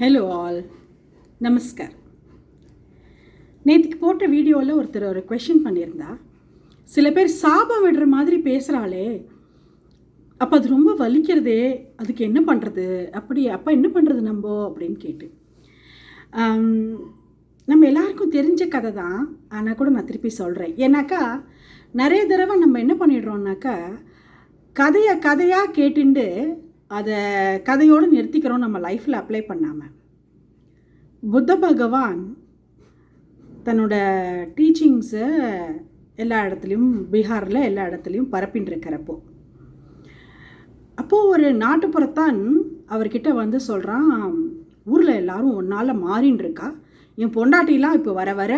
Hello all நமஸ்கார் நேற்றுக்கு போட்ட வீடியோவில் ஒருத்தர் ஒரு கொஷின் பண்ணியிருந்தா. சில பேர் சாபம் விடுற மாதிரி பேசுகிறாளே அப்போ அது ரொம்ப வலிக்கிறதே அதுக்கு என்ன பண்ணுறது அப்படி அப்போ என்ன பண்ணுறது நம்ம? அப்படின்னு கேட்டு. நம்ம எல்லாருக்கும் தெரிஞ்ச கதை தான். ஆனால் கூட நான் திருப்பி சொல்கிறேன் ஏன்னாக்கா நிறைய தடவை நம்ம என்ன பண்ணிடுறோம்னாக்கா கதையை கதையாக கேட்டுண்டு அதை கதையோடு நிறுத்திக்கிறோம் நம்ம லைஃப்பில் அப்ளை பண்ணாமல் புத்த பகவான் தன்னோட டீச்சிங்ஸை எல்லா இடத்துலையும் பீகாரில் எல்லா இடத்துலையும் பரப்பின்ருக்கிறப்போ அப்போது ஒரு நாட்டுப்புறத்தான் அவர்கிட்ட வந்து சொல்கிறான் ஊரில் எல்லாரும் ஒன்றால் மாறின்னு இருக்கா? என் பொண்டாட்டிலாம் இப்போ வர வர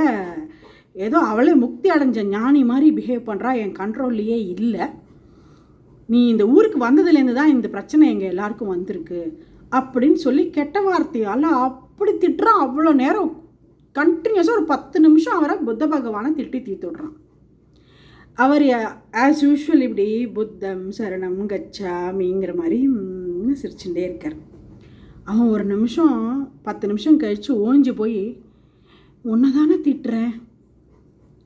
ஏதோ அவளே முக்தி அடைஞ்ச ஞானி மாதிரி பிஹேவ் பண்ணுறா என் கண்ட்ரோல்லையே இல்லை. நீ இந்த ஊருக்கு வந்ததுலேருந்து தான் இந்த பிரச்சனை எங்கள் எல்லாருக்கும் வந்திருக்கு அப்படின்னு சொல்லி கெட்ட வார்த்தையால் அப்படி திட்டுறான். அவ்வளோ நேரம் கண்டினியூஸாக ஒரு பத்து நிமிஷம் அவரை புத்த பகவானை திட்டி தீத்து விட்றான். அவர் ஆஸ் யூஷுவல் இப்படி புத்தம் சரணம் கச்சாமிங்கிற மாதிரி சிரிச்சுட்டே இருக்கார். அவன் ஒரு நிமிஷம் பத்து நிமிஷம் கழித்து ஓஞ்சி போய் உன்னை தானே திட்டுறேன்?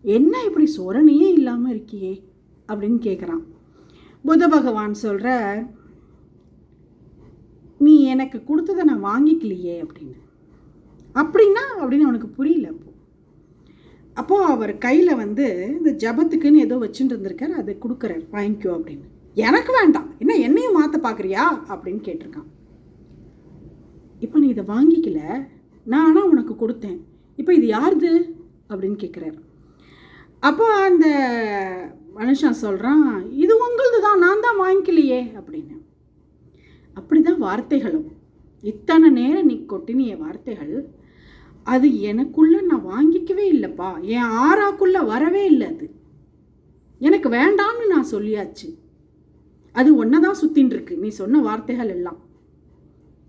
என்ன இப்படி சொரணையே இல்லாமல் இருக்கியே? அப்படின்னு கேட்குறான் புத பகவான் சொல்கிற நீ எனக்கு கொடுத்ததை நான் வாங்கிக்கலையே அப்படின்னு. அப்படின்னா அப்படின்னு அவனுக்கு புரியல அப்போ. அப்போது அவர் கையில் வந்து இந்த ஜபத்துக்குன்னு ஏதோ வச்சுட்டு இருந்திருக்காரு அதை கொடுக்குறாரு வாங்கிக்கோ அப்படின்னு. எனக்கு வேண்டாம். என்ன என்னையும் மாற்ற பார்க்குறியா அப்படின்னு கேட்டிருக்கான். இப்போ நீ இதை வாங்கிக்கல. நான் ஆனால் உனக்கு கொடுத்தேன். இப்போ இது யாருது? அப்படின்னு கேட்குறாரு அப்போ அந்த மனுஷன் சொல்கிறான் இது உங்களுது தான் நான் தான் வாங்கிக்கலையே அப்படின்னு. அப்படி தான் வார்த்தைகளும். இத்தனை நேரம் நீ கொட்டினிய வார்த்தைகள் அது எனக்குள்ளே நான் வாங்கிக்கவே இல்லைப்பா. என் ஆறாக்குள்ளே வரவே இல்லை அது. எனக்கு வேண்டாம்னு நான் சொல்லியாச்சு. அது ஒன்றை தான் சுற்றின்னு இருக்கு நீ சொன்ன வார்த்தைகள் எல்லாம்.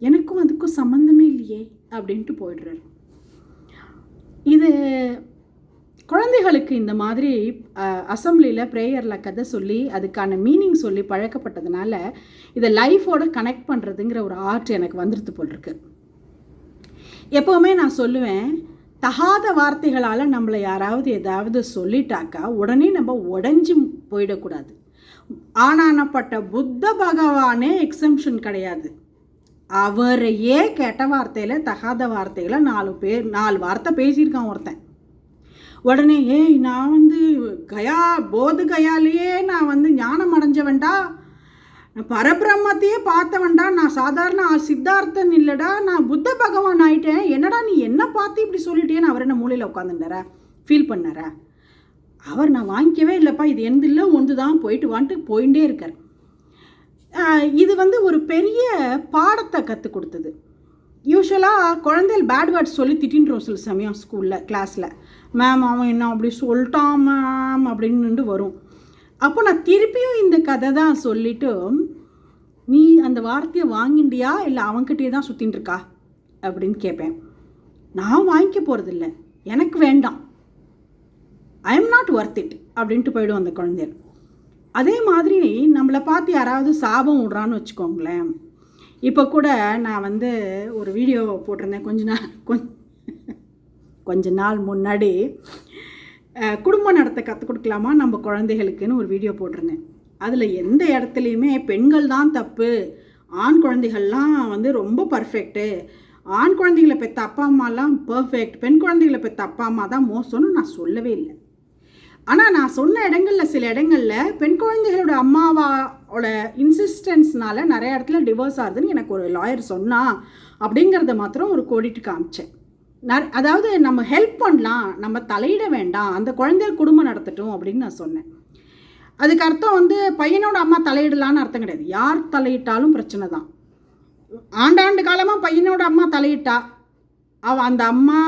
எனக்கும் அதுக்கும் சம்மந்தமே இல்லையே அப்படின்ட்டு போயிடுறாரு. இது குழந்தைகளுக்கு இந்த மாதிரி அசம்பிளியில் ப்ரேயரில் கதை சொல்லி அதுக்கான மீனிங் சொல்லி பழக்கப்பட்டதுனால இதை லைஃபோட கனெக்ட் பண்ணுறதுங்கிற ஒரு ஆர்ட் எனக்கு வந்துடுது போல் இருக்கு எப்போவுமே நான் சொல்லுவேன் தகாத வார்த்தைகளால் நம்மளை யாராவது ஏதாவது சொல்லிட்டாக்கா உடனே நம்ம உடஞ்சி போயிடக்கூடாது. ஆனானப்பட்ட புத்த பகவானே எக்ஸம்ஷன் கிடையாது. அவரையே கெட்ட வார்த்தையில் தகாத வார்த்தைகளை நாலு பேர் நாலு வார்த்தை பேசியிருக்கான் ஒருத்தன். உடனே ஏய் நான் வந்து கயா போது கயாலேயே நான் வந்து ஞானம் அடைஞ்சவன்டா. பரபிரம்மத்தையே பார்த்தவன்டா. நான் சாதாரண ஆ- சித்தார்த்தன் இல்லைடா. நான் புத்த பகவான் ஆயிட்டேன். என்னடா நீ என்ன பார்த்து இப்படி சொல்லிட்டேன்னு அவர் என்ன மூலையில் உட்காந்துட்டார ஃபீல் பண்ணார? அவர் நான் வாங்கிக்கவே இல்லைப்பா. இது எந்த இல்லை ஒன்று தான் போயிட்டு வான்ட்டு போயிட்டே இருக்கார். இது வந்து ஒரு பெரிய பாடத்தை கற்றுக் கொடுத்தது. யூஸ்வலாக குழந்தைகள் பேட் வேர்ட்ஸ் சொல்லி திட்டின்றோம் சில சமயம் ஸ்கூலில் கிளாஸில் மேம் அவன் என்ன அப்படி சொல்லிட்டான் மேம் அப்படின்னு வரும். அப்போ நான் திருப்பியும் இந்த கதை தான் சொல்லிட்டு நீ அந்த வார்த்தையை வாங்கிண்டியா இல்லை அவன்கிட்டயே தான் சுற்றின்னு இருக்கா அப்படின்னு கேட்பேன். நான் வாங்கிக்க போகிறதில்ல எனக்கு வேண்டாம். I am not worth it அப்படின்ட்டு போயிடும் அந்த குழந்தைகள் அதே மாதிரி நம்மளை பார்த்து யாராவது சாபம் விட்றான்னு வச்சுக்கோங்களேன். இப்போ கூட நான் வந்து ஒரு வீடியோ போட்டிருந்தேன். கொஞ்ச நாள் கொஞ்சம் கொஞ்ச நாள் முன்னாடி குடும்ப குடும்பம் நடத்த கற்றுக் கொடுக்கலாமா? நம்ம குழந்தைகளுக்குன்னு ஒரு வீடியோ போட்டிருந்தேன். அதில் எந்த இடத்துலையுமே பெண்கள் தான் தப்பு. ஆண் குழந்தைகள்லாம் வந்து ரொம்ப பர்ஃபெக்ட்டு ஆண் குழந்தைகளை பெற்ற அப்பா அம்மாலாம் பர்ஃபெக்ட் பெண் குழந்தைகளை பெற்ற அப்பா அம்மா தான் மோசம்னு நான் சொல்லவே இல்லை. ஆனால் நான் சொன்ன இடங்களில் சில இடங்களில் பெண் குழந்தைகளோட அம்மாவோட இன்சிஸ்டன்ஸ்னால நிறைய இடத்துல டிவோர்ஸ் ஆகுதுன்னு எனக்கு ஒரு லாயர் சொன்னா அப்படிங்கிறத மாத்திரம் ஒரு கோடிட்டு காமிச்சேன். அதாவது நம்ம ஹெல்ப் பண்ணலாம் நம்ம தலையிட வேண்டாம் அந்த குழந்தைகள் குடும்பம் நடத்தட்டும் அப்படின்னு நான் சொன்னேன். அதுக்கு அர்த்தம் வந்து பையனோட அம்மா தலையிடலான்னு அர்த்தம் கிடையாது. யார் தலையிட்டாலும் பிரச்சனை தான். ஆண்டாண்டு காலமாக பையனோட அம்மா தலையிட்டா அவ அந்த அம்மா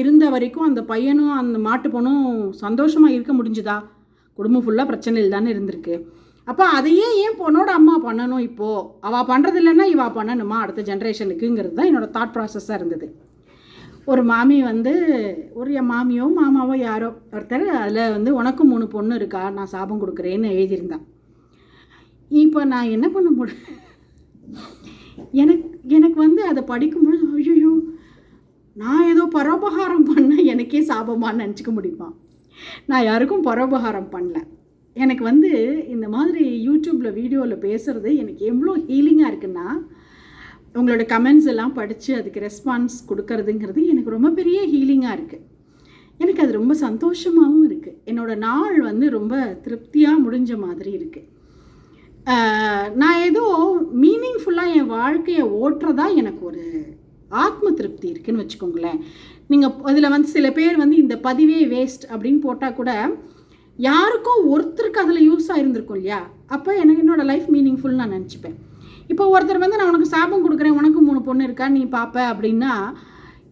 இருந்த வரைக்கும் அந்த பையனும் அந்த மாட்டு பொண்ணும் சந்தோஷமாக இருக்க முடிஞ்சுதா? குடும்பம் ஃபுல்லாக பிரச்சனையில் தானே இருந்திருக்கு. அப்போ அதையே ஏன் பொண்ணோட அம்மா பண்ணணும் இப்போது அவள் பண்ணுறது இல்லைன்னா இவா பண்ணணுமா? அடுத்த ஜென்ரேஷனுக்குங்கிறது தான் என்னோடய தாட் ப்ராசஸாக இருந்தது. ஒரு மாமி வந்து ஒரு என் மாமியோ மாமாவோ யாரோ ஒருத்தர் அதில் வந்து உனக்கும் மூணு பொண்ணு இருக்கா நான் சாபம் கொடுக்குறேன்னு எழுதியிருந்தான். இப்போ நான் என்ன பண்ண முடியும்? எனக்கு எனக்கு வந்து அதை படிக்கும்பொழுது ஐயோ நான் ஏதோ பரோபகாரம் பண்ண எனக்கே சாபமான்னு நினச்சிக்க முடியுமா? நான் யாருக்கும் பரோபகாரம் பண்ணல. எனக்கு வந்து இந்த மாதிரி யூடியூப்பில் வீடியோவில் பேசுகிறது எனக்கு எவ்வளோ ஹீலிங்காக இருக்குன்னா உங்களோட கமெண்ட்ஸ் எல்லாம் படித்து அதுக்கு ரெஸ்பான்ஸ் கொடுக்கறதுங்கிறது எனக்கு ரொம்ப பெரிய ஹீலிங்காக இருக்குது எனக்கு அது ரொம்ப சந்தோஷமாகவும் இருக்குது என்னோடய நாள் வந்து ரொம்ப திருப்தியாக முடிஞ்ச மாதிரி இருக்குது நான் ஏதோ மீனிங்ஃபுல்லாக என் வாழ்க்கையை ஓட்டுறதா எனக்கு ஒரு ஆத்ம திருப்தி இருக்குன்னு வச்சுக்கோங்களேன். நீங்கள் அதில் வந்து சில பேர் வந்து இந்த பதிவே வேஸ்ட் அப்படின்னு போட்டால் கூட யாருக்கோ ஒருத்தருக்கு அதில் யூஸ் ஆகிருந்திருக்கும் இல்லையா? அப்போ எனக்கு என்னோடய லைஃப் மீனிங்ஃபுல் நான் நினச்சிப்பேன். இப்போ ஒருத்தர் வந்து நான் உனக்கு சாபம் கொடுக்குறேன் உனக்கு மூணு பொண்ணு இருக்கா நீ பார்ப்ப அப்படின்னா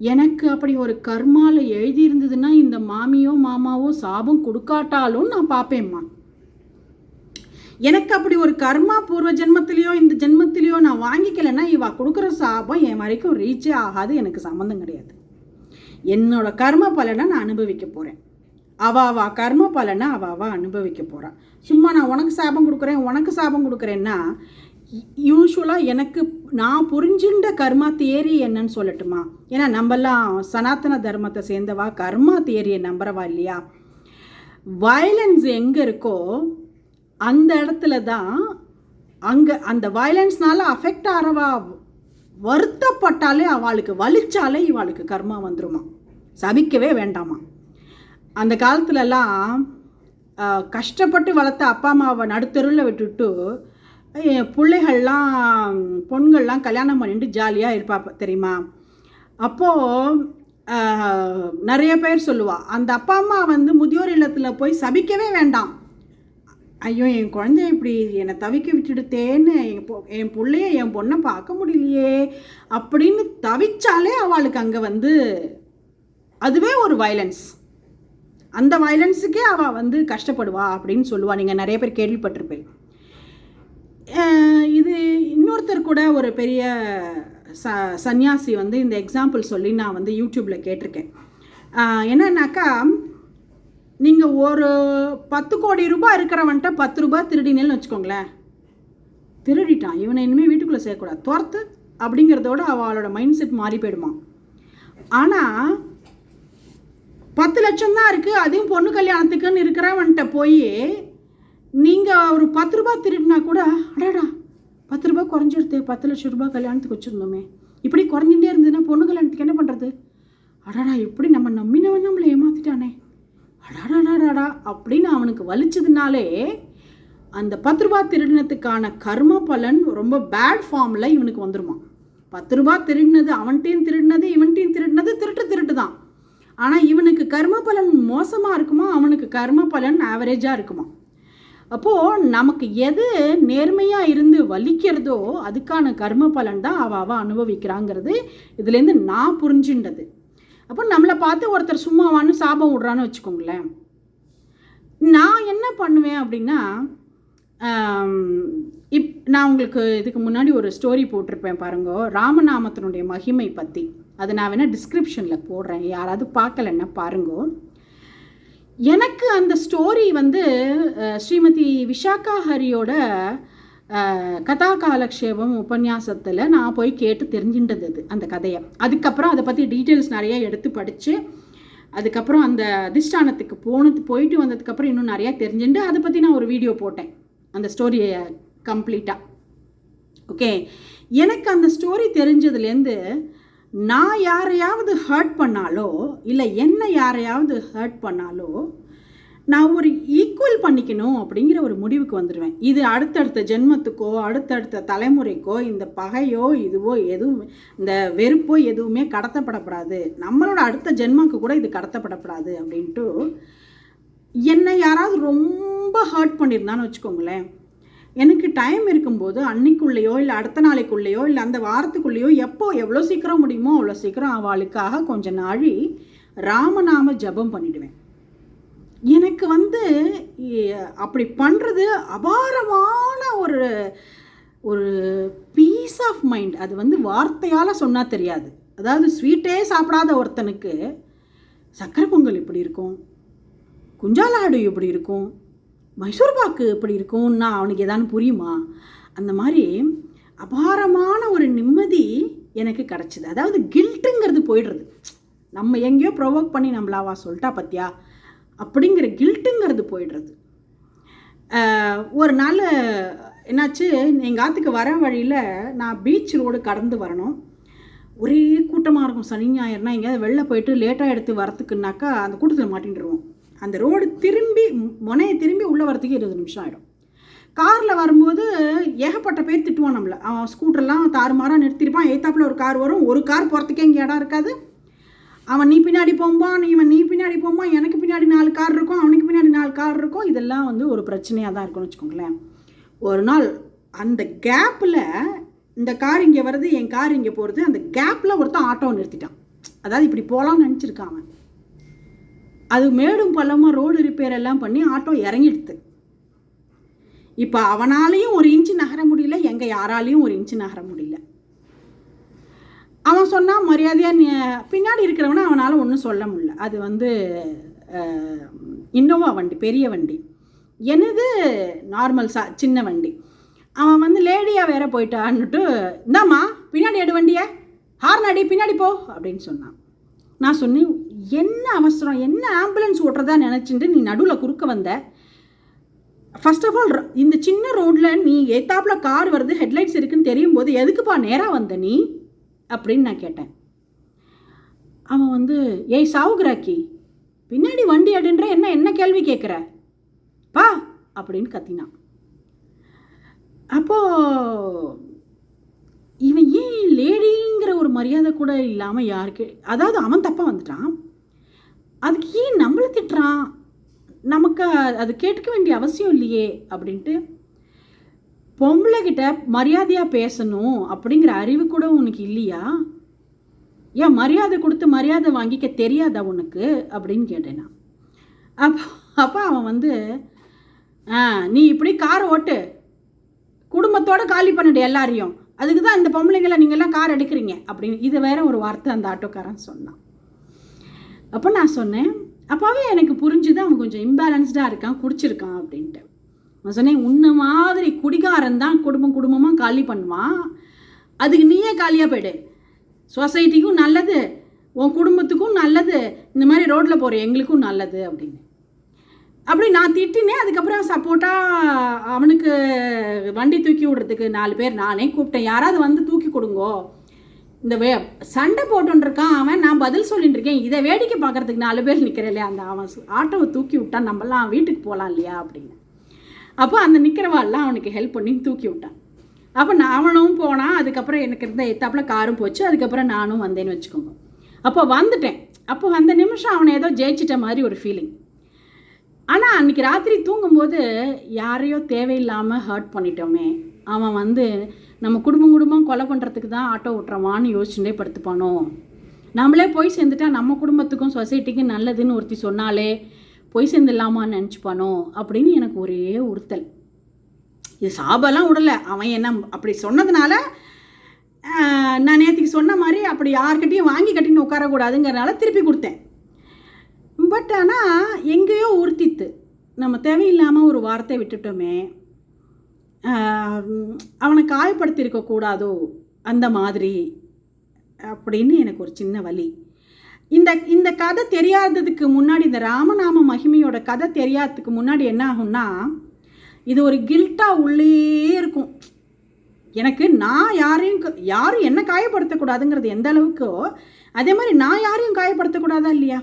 எனக்கு அப்படி ஒரு கர்மாவில் எழுதியிருந்ததுன்னா இந்த மாமியோ மாமாவோ சாபம் கொடுக்காட்டாலும் நான் பார்ப்பேம்மா எனக்கு அப்படி ஒரு கர்மா பூர்வ ஜென்மத்திலேயோ இந்த ஜென்மத்திலேயோ நான் வாங்கிக்கலைன்னா இவா கொடுக்குற சாபம் என் வரைக்கும் ரீச்சே ஆகாது எனக்கு சம்மந்தம் கிடையாது. என்னோட கர்ம பலனை நான் அனுபவிக்க போகிறேன் அவாவா கர்ம பலனை அவாவா அனுபவிக்க போகிறான் சும்மா நான் உனக்கு சாபம் கொடுக்குறேன் உனக்கு சாபம் கொடுக்குறேன்னா யூஸ்வலாக எனக்கு நான் புரிஞ்சுண்ட கர்மா தியரி என்னன்னு சொல்லட்டுமா? ஏன்னா நம்மெல்லாம் சனாதன தர்மத்தை சேர்ந்தவா கர்மா தியரியை நம்புறவா இல்லையா? வயலன்ஸ் எங்கே இருக்கோ அந்த இடத்துல தான் அங்கே அந்த வயலன்ஸ்னால அஃபெக்ட் ஆகிறவா வருத்தப்பட்டாலே அவளுக்கு வலிச்சாலே இவாளுக்கு கர்மா வந்துருமா? சபிக்கவே வேண்டாமா? அந்த காலத்துலலாம் கஷ்டப்பட்டு வளர்த்த அப்பா அம்மாவை நடுத்தருவில் விட்டுட்டு பிள்ளைகள்லாம் பொண்கள்லாம் கல்யாணம் பண்ணிட்டு ஜாலியாக இருப்பா தெரியுமா? அப்போது நிறைய பேர் சொல்லுவாள் அந்த அப்பா அம்மா வந்து முதியோர் இல்லத்தில் போய் சபிக்கவே வேண்டாம். ஐயோ என் குழந்தைய இப்படி என்னை தவிக்க விட்டுடுத்தேன்னு என் பொ என் பிள்ளைய என் பொண்ணை பார்க்க முடியலையே அப்படின்னு தவிச்சாலே அவளுக்கு அங்கே வந்து அதுவே ஒரு வயலன்ஸ் அந்த வயலன்ஸுக்கே அவள் வந்து கஷ்டப்படுவா அப்படின்னு சொல்லுவாள் நீங்கள் நிறைய பேர் கேள்விப்பட்டிருப்பேன் இது இன்னொருத்தர் கூட ஒரு பெரிய ச சன்னியாசி வந்து இந்த எக்ஸாம்பிள் சொல்லி நான் வந்து யூடியூப்பில் கேட்டிருக்கேன். என்னன்னாக்கா நீங்கள் ஒரு பத்து கோடி ரூபாய் இருக்கிறவன்ட்ட பத்து ரூபாய் திருடினேன்னு வச்சுக்கோங்களேன். திருடிட்டான். இவனை இனிமேல் வீட்டுக்குள்ளே சேர்க்கக்கூடாது துரத்து அப்படிங்கிறதோட அவளோட மைண்ட் செட் மாறி போயிடுமா ஆனால் பத்து லட்சம் தான் இருக்குது அதையும் பொண்ணு கல்யாணத்துக்குன்னு இருக்கிறவன்ட்ட போய் நீங்கள் ஒரு பத்து ரூபா திருடினா கூட அடாடா பத்து ரூபா குறைஞ்சிருது பத்து லட்சம் ரூபாய் கல்யாணத்துக்கு வச்சுருந்தோமே. இப்படி குறைஞ்சிட்டே இருந்ததுன்னா பொண்ணு கல்யாணத்துக்கு என்ன பண்ணுறது அடாடா எப்படி நம்ம நம்பினவன் நம்மளை ஏமாத்திட்டானே. அடாடாடாடாடா அப்படின்னு அவனுக்கு வலிச்சதுனாலே அந்த பத்து ரூபா திருடினத்துக்கான கர்ம பலன் ரொம்ப பேட் ஃபார்மில் இவனுக்கு வந்துருமா பத்து ரூபா திருடினது அவன்கிட்டையும் திருடினது இவன்கிட்டையும் திருடினது திருட்டு திருட்டு தான் ஆனால் இவனுக்கு கர்ம பலன் மோசமாக இருக்குமா? அவனுக்கு கர்ம பலன் ஆவரேஜாக இருக்குமா? அப்போது நமக்கு எது நேர்மையாக இருந்து வலிக்கிறதோ அதுக்கான கர்ம பலன் தான் அவள் அவள் அனுபவிக்கிறாங்கிறது இதுலேருந்து நான் புரிஞ்சுண்டது அப்போ நம்மளை பார்த்து ஒருத்தர் சும்மாவான்னு சாபம் விட்றான்னு வச்சுக்கோங்களேன். நான் என்ன பண்ணுவேன் அப்படின்னா இப் நான் உங்களுக்கு இதுக்கு முன்னாடி ஒரு ஸ்டோரி போட்டிருப்பேன் பாருங்க. ராமநாமத்தினுடைய மகிமை பற்றி அதை நான் வேணால் டிஸ்கிரிப்ஷனில் போடுறேன். யாராவது பார்க்கலன்னா பாருங்கோ. எனக்கு அந்த ஸ்டோரி வந்து ஸ்ரீமதி விஷாக்கா ஹரியோட கதா காலக்ஷேபம் உபன்யாசத்தில் நான் போய் கேட்டு தெரிஞ்சின்றது அது அந்த கதையை. அதுக்கப்புறம் அதை பற்றி டீட்டெயில்ஸ் நிறைய எடுத்து படித்து அதுக்கப்புறம் அந்த அதிஷ்டானத்துக்கு போனது போயிட்டு வந்ததுக்கப்புறம் இன்னும் நிறையா தெரிஞ்சுட்டு அதை பற்றி நான் ஒரு வீடியோ போட்டேன் அந்த ஸ்டோரியை கம்ப்ளீட்டாக ஓகே எனக்கு அந்த ஸ்டோரி தெரிஞ்சதுலேருந்து நான் யாரையாவது ஹர்ட் பண்ணாலோ இல்லை என்ன யாரையாவது ஹர்ட் பண்ணாலோ நான் ஒரு ஈக்குவல் பண்ணிக்கணும் அப்படிங்கிற ஒரு முடிவுக்கு வந்துடுவேன். இது அடுத்தடுத்த ஜென்மத்துக்கோ அடுத்தடுத்த தலைமுறைக்கோ இந்த பகையோ இதுவோ எதுவும் இந்த வெறுப்போ எதுவுமே கடத்தப்படப்படாது. நம்மளோட அடுத்த ஜென்மக்கு கூட இது கடத்தப்படப்படாது அப்படின்ட்டு என்னை யாராவது ரொம்ப ஹர்ட் பண்ணியிருந்தான்னு வச்சுக்கோங்களேன். எனக்கு டைம் இருக்கும்போது அன்னைக்குள்ளேயோ இல்லை அடுத்த நாளைக்குள்ளேயோ இல்லை அந்த வாரத்துக்குள்ளேயோ எப்போ எவ்வளோ சீக்கிரம் முடியுமோ அவ்வளோ சீக்கிரம் அவளுக்காக கொஞ்ச நாழி ராமநாம ஜபம் பண்ணிடுவேன். எனக்கு வந்து அப்படி பண்ணுறது அபாரமான ஒரு ஒரு பீஸ் ஆஃப் மைண்ட் அது வந்து வார்த்தையால் சொன்னால் தெரியாது. அதாவது ஸ்வீட்டே சாப்பிடாத ஒருத்தனுக்கு சக்கரை பொங்கல் இப்படி இருக்கும்? குஞ்சாலாடு எப்படி இருக்கும்? மைசூர் பாக்கு எப்படி இருக்கும்னா அவனுக்கு எதானு புரியுமா? அந்த மாதிரி அபாரமான ஒரு நிம்மதி எனக்கு கிடச்சிது. அதாவது கில்ட்டுங்கிறது போயிடுறது. நம்ம எங்கேயோ ப்ரொவோக் பண்ணி நம்மளாவா சொல்லிட்டா பத்தியா? அப்படிங்கிற கில்ட்டுங்கிறது போயிடுறது. ஒரு நாள் என்னாச்சு? எங்கள் ஆற்றுக்கு வர வழியில் நான் பீச் ரோடு கடந்து வரணும். ஒரே கூட்டமாக இருக்கும். சனி ஞாயிறுனா எங்கேயாவது வெளில போயிட்டு லேட்டாக எடுத்து வரத்துக்குனாக்கா அந்த கூட்டத்தில் மாட்டின்ட்டுருவோம் அந்த ரோடு திரும்பி முனையை திரும்பி உள்ளே வரத்துக்கு இருபது நிமிஷம் ஆகிடும் காரில் வரும்போது ஏகப்பட்ட பேர் திட்டுவான் நம்மளை. அவன் ஸ்கூட்டர்லாம் தாறுமாறாக நிறுத்திருப்பான். ஏத்தாப்புல ஒரு கார் வரும். ஒரு கார் போகிறதுக்கே இங்கே இடம் இருக்காது. அவன் நீ பின்னாடி போம்பான் இவன் நீ பின்னாடி போம்பான் எனக்கு பின்னாடி நாலு கார் இருக்கும் அவனுக்கு பின்னாடி நாலு கார் இருக்கும். இதெல்லாம் வந்து ஒரு பிரச்சனையாக தான் இருக்கும்னு வச்சுக்கோங்களேன். ஒரு நாள் அந்த கேப்பில் இந்த கார் இங்கே வருது என் கார் இங்கே போகிறது அந்த கேப்பில் ஒருத்தன் ஆட்டோவை நிறுத்திட்டான். அதாவது இப்படி போகலான்னு நினச்சிருக்கான் அவன். அது மேடும் பள்ளமாக ரோடு ரிப்பேர் எல்லாம் பண்ணி ஆட்டோ இறங்கிடுது இப்போ அவனாலையும் ஒரு இன்ச்சு நகர முடியல எங்கள் யாராலையும் ஒரு இன்ச்சு நகர முடியல. அவன் சொன்னான் மரியாதையாக பின்னாடி இருக்கிறவனை அவனால் ஒன்றும் சொல்ல முடியல. அது வந்து இன்னோவா வண்டி பெரிய வண்டி. என்னது? நார்மல் சா சின்ன வண்டி. அவன் வந்து லேடியாக வேற போயிட்டான்னுட்டு இந்தாம்மா பின்னாடி எடு வண்டியை. ஹார்ன் அடி பின்னாடி போ அப்படின்னு சொன்னான். நான் சொன்னேன் என்ன அவசரம்? என்ன ஆம்புலன்ஸ் ஓட்டுறதா நினச்சிட்டு நீ நடுவில் குறுக்க வந்த? ஃபர்ஸ்ட் ஆஃப் ஆல் இந்த சின்ன ரோட்டில் நீ ஏத்தாப்புல கார் வருது ஹெட்லைட்ஸ் இருக்குன்னு தெரியும் போது எதுக்குப்பா நேராக வந்த நீ? அப்படின்னு நான் கேட்டேன். அவன் வந்து ஏய் சாவுகிராக்கி பின்னாடி வண்டி அடுன்ற என்ன என்ன கேள்வி கேட்குற பா அப்படின்னு கத்தினான். அப்போ இவன் ஏன் லேடிங்கிற ஒரு மரியாதை கூட இல்லாமல் யாருக்கு அதாவது அவன் தப்பாக வந்துட்டான். அதுக்கு ஏன் நம்மளை திட்டுறான்? நமக்கு அது கேட்க வேண்டிய அவசியம் இல்லையே அப்படின்ட்டு பொம்பளை கிட்ட மரியாதையாக பேசணும் அப்படிங்கிற அறிவு கூட உனக்கு இல்லையா? ஏன் மரியாதை கொடுத்து மரியாதை வாங்கிக்க தெரியாதா உனக்கு? அப்படின்னு கேட்டேன் நான். அப்போ அப்போ அவன் வந்து ஆ நீ இப்படி கார் ஓட்டு. குடும்பத்தோடு காலி பண்ணிடு எல்லாரையும். அதுக்கு தான் இந்த பொம்பளைங்களை நீங்கள்லாம் கார் எடுக்கிறீங்க. அப்படின்னு இது வேற ஒரு வார்த்தை அந்த ஆட்டோக்காரன் சொன்னான். அப்போ நான் சொன்னேன் அப்போவே எனக்கு புரிஞ்சுது அவன் கொஞ்சம் இம்பேலன்ஸ்டாக இருக்கான் குடிச்சிருக்கான் அப்படின்ட்டு. நான் சொன்னேன் உன்ன மாதிரி குடிகாரன் தான் குடும்பம் குடும்பமாக காலி பண்ணுவான். அதுக்கு நீயே காலியாக போயிடு. சொசைட்டிக்கும் நல்லது உன் குடும்பத்துக்கும் நல்லது இந்த மாதிரி ரோட்டில் போகிற எங்களுக்கும் நல்லது அப்படின்னு. அப்படி நான் திட்டினேன் அதுக்கப்புறம் சப்போர்ட்டாக அவனுக்கு வண்டி தூக்கி விடுறதுக்கு நாலு பேர் நானே கூப்பிட்டேன் யாராவது வந்து தூக்கி கொடுங்கோ. இந்த வே சண்டை போட்டுருக்கான் அவன் நான் பதில் சொல்லிட்டு இருக்கேன் இதை வேடிக்கை பார்க்கறதுக்கு நாலு பேர் நிற்கிறேன் இல்லையா? அந்த அவன் ஆட்டோவை தூக்கி விட்டான் நம்மலாம் வீட்டுக்கு போகலாம் இல்லையா அப்படின்னு. அப்போ அந்த நிற்கிறவாள்லாம் அவனுக்கு ஹெல்ப் பண்ணி தூக்கி விட்டான். அப்போ நான் அவனும் போனான் அதுக்கப்புறம் எனக்கு இருந்த எத்தாப்புல காரும் போச்சு அதுக்கப்புறம் நானும் வந்தேன்னு வச்சுக்கோங்க. அப்போ வந்துட்டேன். அப்போ அந்த நிமிஷம் அவனை ஏதோ ஜெயிச்சிட்ட மாதிரி ஒரு ஃபீலிங் ஆனால் அன்றைக்கி ராத்திரி தூங்கும்போது யாரையோ தேவையில்லாமல் ஹர்ட் பண்ணிட்டோமே. அவன் வந்து நம்ம குடும்பம் குடும்பம் கொலை பண்ணுறதுக்கு தான் ஆட்டோ ஓட்டுறவான்னு யோசிச்சுட்டே படுத்துப்பானோ? நம்மளே போய் சேர்ந்துட்டா நம்ம குடும்பத்துக்கும் சொசைட்டிக்கும் நல்லதுன்னு ஒருத்தி சொன்னாலே போய் சேர்ந்துடலாமான்னு நினச்சிப்பானோ? அப்படின்னு எனக்கு ஒரே உறுத்தல். இது சாபெல்லாம் விடலை. அவன் என்ன அப்படி சொன்னதுனால நான் நேற்றுக்கு சொன்ன மாதிரி அப்படி யார்கிட்டையும் வாங்கி கட்டின்னு உட்காரக்கூடாதுங்கிறனால திருப்பி கொடுத்தேன். பட் ஆனால் எங்கேயோ உறுத்தித்து. நம்ம தேவையில்லாமல் ஒரு வார்த்தை விட்டுட்டோமே அவனை காயப்படுத்தியிருக்க கூடாதோ அந்த மாதிரி அப்படின்னு எனக்கு ஒரு சின்ன வலி. இந்த இந்த கதை தெரியாததுக்கு முன்னாடி இந்த ராமநாம மகிமையோட கதை தெரியாததுக்கு முன்னாடி என்ன ஆகும்னா இது ஒரு கில்ட்டாக உள்ளே இருக்கும். எனக்கு நான் யாரையும் க- யாரும் என்ன காயப்படுத்தக்கூடாதுங்கிறது எந்த அளவுக்கோ அதே மாதிரி நான் யாரையும் காயப்படுத்தக்கூடாதா இல்லையா?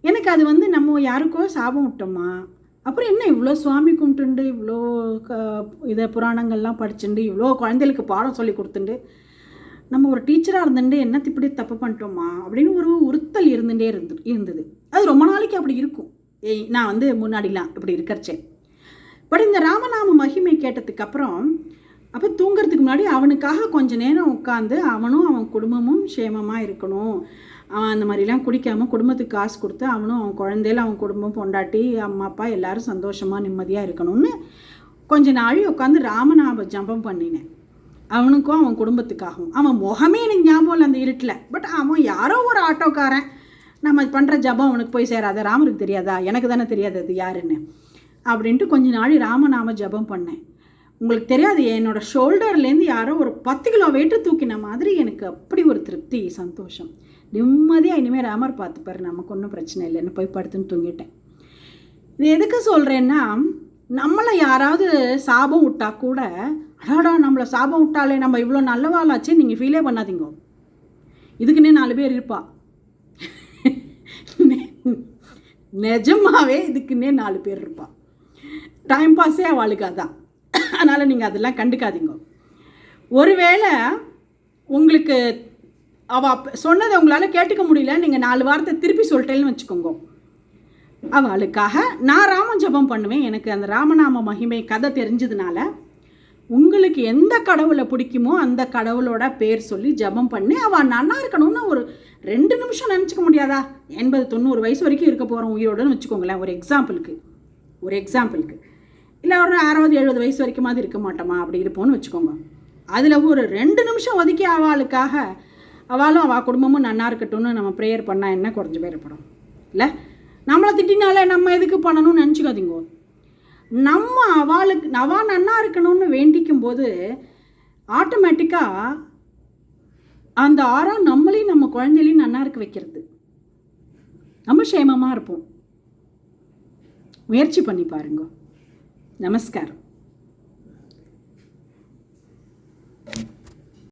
எனக்கு அது வந்து நம்ம யாருக்கோ சாபம் விட்டோமா அப்புறம் என்ன இவ்வளோ சுவாமி கும்பிட்டுண்டு இவ்வளோ க இதை புராணங்கள்லாம் படிச்சுண்டு இவ்வளோ குழந்தைகளுக்கு பாடம் சொல்லி கொடுத்துண்டு நம்ம ஒரு டீச்சராக இருந்துட்டு என்ன இப்படி தப்பு பண்ணிட்டோமா அப்படின்னு ஒரு உறுத்தல் இருந்துகிட்டே இருந்து இருந்தது. அது ரொம்ப நாளைக்கு அப்படி இருக்கும். ஏய் நான் வந்து முன்னாடிலாம் இப்படி இருக்கறச்சே. பட் இந்த ராமநாம மகிமை கேட்டதுக்கப்புறம் அப்போ தூங்குறதுக்கு முன்னாடி அவனுக்காக கொஞ்ச நேரம் உட்காந்து அவனும் அவன் குடும்பமும் க்ஷேமமாக இருக்கணும். அவன் அந்த மாதிரிலாம் குடிக்காமல் குடும்பத்துக்கு காசு கொடுத்து அவனும் அவன் குழந்தையில அவன் குடும்பம் பொண்டாட்டி அம்மா அப்பா எல்லாரும் சந்தோஷமாக நிம்மதியாக இருக்கணும்னு கொஞ்ச நாள் உட்காந்து ராமநாம ஜபம் பண்ணினேன். அவனுக்கும் அவன் குடும்பத்துக்காகவும். அவன் முகமே எனக்கு ஞாபகம் இல்லை அந்த இருட்டில். பட் அவன் யாரோ ஒரு ஆட்டோக்காரன். நம்ம பண்ணுற ஜபம் அவனுக்கு போய் சேராத? ராமருக்கு தெரியாதா? எனக்கு தானே தெரியாது அது யாருன்னு. அப்படின்ட்டு கொஞ்ச நாள் ராமநாம ஜபம் பண்ணேன். உங்களுக்கு தெரியாது என்னோடய ஷோல்டர்லேருந்து யாரோ ஒரு பத்து கிலோ வெயிட்டு தூக்கின மாதிரி எனக்கு அப்படி ஒரு திருப்தி சந்தோஷம். நிம்மதியாக இனிமேல் ராமர் பார்த்துப்பாரு நமக்கு ஒன்றும் பிரச்சனை இல்லைன்னு போய் படுத்துன்னு தூங்கிட்டேன். இது எதுக்கு சொல்கிறேன்னா நம்மளை யாராவது சாபம் விட்டா கூட அடாடா நம்மளை சாபம் விட்டாலே நம்ம இவ்வளோ நல்லவாளாச்சு நீங்கள் ஃபீலே பண்ணாதீங்க. இதுக்குன்னே நாலு பேர் இருப்பா. நிஜமாவே இதுக்குன்னே நாலு பேர் இருப்பா. டைம் பாஸே அவளுக்கு அதான். அதனால் நீங்கள் அதெல்லாம் கண்டுக்காதீங்க. ஒருவேளை உங்களுக்கு அவள் சொன்னதை உங்களால் கேட்டுக்க முடியல நீங்கள் நாலு வாரத்தை திருப்பி சொல்லிட்டேன்னு வச்சுக்கோங்க. அவளுக்காக நான் ராம ஜெபம் பண்ணுவேன். எனக்கு அந்த ராமநாம மகிமை கதை தெரிஞ்சதுனால உங்களுக்கு எந்த கடவுளை பிடிக்குமோ அந்த கடவுளோட பேர் சொல்லி ஜெபம் பண்ணி அவள் நல்லா இருக்கணும்னு ஒரு ரெண்டு நிமிஷம் நினச்சிக்க முடியாதா? எண்பது தொண்ணூறு வயசு வரைக்கும் இருக்க போகிறோம் உயிரோடன்னு வச்சுக்கோங்களேன் ஒரு எக்ஸாம்பிளுக்கு ஒரு எக்ஸாம்பிளுக்கு இல்லை ஒரு அறுபது எழுபது வயசு வரைக்குமாவது இருக்க மாட்டோமா? அப்படி இருப்போம்னு வச்சுக்கோங்க. அதில் ஒரு ரெண்டு நிமிஷம் ஒதுக்கி அவளுக்காக அவளும் அவள் குடும்பமும் நல்லா இருக்கட்டும்னு நம்ம ப்ரேயர் பண்ணால் என்ன குறைஞ்ச பேரப்படும் இல்லை? நம்மளை திட்டினாலே நம்ம எதுக்கு பண்ணணும்னு நினச்சிக்காதீங்க. நம்ம அவளுக்கு அவா நன்னா இருக்கணும்னு வேண்டிக்கும் போது ஆட்டோமேட்டிக்காக அந்த ஆரம் நம்மளையும் நம்ம குழந்தைகளையும் நன்னா இருக்க வைக்கிறது. நம்ம சேமமாக இருப்போம். முயற்சி பண்ணி பாருங்க. నమస్కారం.